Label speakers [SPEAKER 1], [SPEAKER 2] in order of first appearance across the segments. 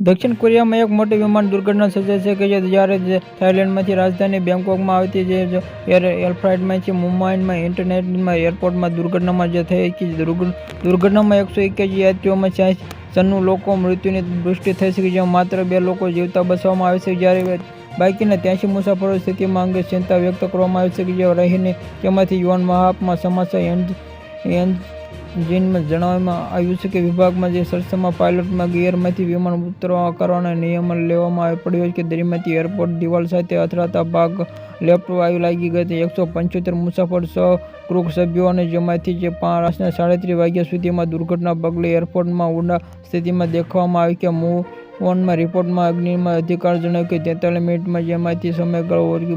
[SPEAKER 1] દક્ષિણ કોરિયામાં એક મોટી વિમાન દુર્ઘટના સર્જાઈ છે કે જે જ્યારે થાઇલેન્ડમાંથી રાજધાની બેંકોકમાં આવતી જે એર એર ફ્લાઇટમાંથી મુંબઈમાં, ઇન્ટરનેટમાં, એરપોર્ટમાં દુર્ઘટનામાં જે થઈ કે દુર્ઘ- દુર્ઘટનામાં એકસો એક્યાસી યાત્રીઓમાં ચાલીસ જણનું લોકો મૃત્યુની દૃષ્ટિ થઈ છે જેમાં માત્ર બે લોકો જીવતા બચાવવામાં આવે છે. જ્યારે બાકીના ત્યાંસી મુસાફરો સ્થિતિમાં અંગે ચિંતા વ્યક્ત કરવામાં આવી છે કે જે રહીને તેમાંથી યુવાન મહાપમાં સમાચાર એન્જ એન્જિનમાં જણાવવામાં આવ્યું છે કે વિભાગમાં જે સરસમાં પાયલોટમાં ગિયરમાંથી વિમાન ઉતરવા કરવાનો નિયમ લેવામાં પડ્યો છે કે દરમિયાનથી એરપોર્ટ દિવાલ સાથે અથડાતા ભાગ લેફ્ટ વાયુ લાગી ગઈ હતી. એકસો પંચોતેર મુસાફર સહ ક્રૂ સભ્યો અને જેમાંથી જે પાંચ રાતના સાડત્રીસ વાગ્યા સુધીમાં દુર્ઘટના પગલે એરપોર્ટમાં ઊંડા સ્થિતિમાં દેખાવામાં આવી કે મૂવ ઓનમાં રિપોર્ટમાં અગ્નિમાં અધિકાર જણાવ્યું કે તેતાલીસ મિનિટમાં જેમાંથી સમયગાળો ઓળખી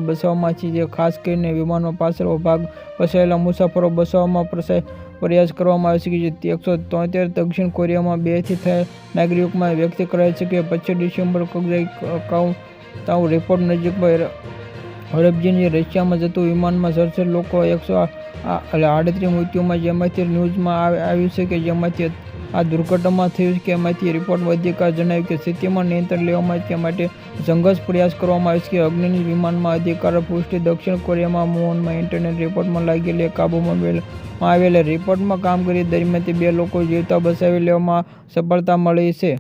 [SPEAKER 1] છે, જે ખાસ કરીને વિમાનમાં પાછળ ભાગ ફસાયેલા મુસાફરો બચાવવામાં પ્રસાય પ્રયાસ કરવામાં આવે છે કે એકસો તોતેર દક્ષિણ કોરિયામાં બેથી થયેલ નાગરિકોમાં વ્યક્ત કરાય છે કે પચીસ ડિસેમ્બર કાઉન્ટાઉન રિપોર્ટ નજીક હડપજીની રશિયામાં જતું વિમાનમાં સડસઠ લોકો એકસો આડત્રીસ મૃત્યુમાં જેમાંથી ન્યૂઝમાં આવે- આવ્યું છે કે જેમાંથી આ દુર્ઘટનામાં થયું કે એમાંથી રિપોર્ટ અધિકાર જણાવ્યું કે સ્થિતિમાં નિયંત્રણ લેવામાં તે માટે સંઘર્ષ પ્રયાસ કરવામાં આવ્યો છે કે અગ્નિની વિમાનમાં અધિકારો પુષ્ટિ દક્ષિણ કોરિયામાં મોહનમાં ઇન્ટરનેટ રિપોર્ટમાં લાગેલી કાબૂમાં આવેલા રિપોર્ટમાં કામગીરી દરમિયાન બે લોકો જીવતા બચાવી લેવામાં સફળતા મળી છે.